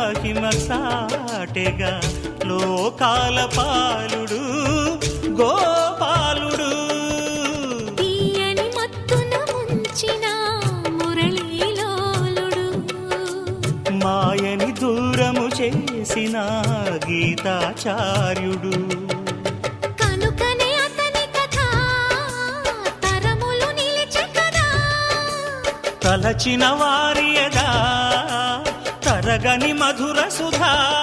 మహిమ సాటెగా లోకాల పాలుడు గోపాలుడు. తీయని మత్తున ముంచిన మురళీలోలుడు. మాయని దూరము చేసిన గీతాచార్యుడు. కనుకనే అతని కథ తరములు నిలిచే కదా తలచిన వారియదా తరగని మధుర సుధా.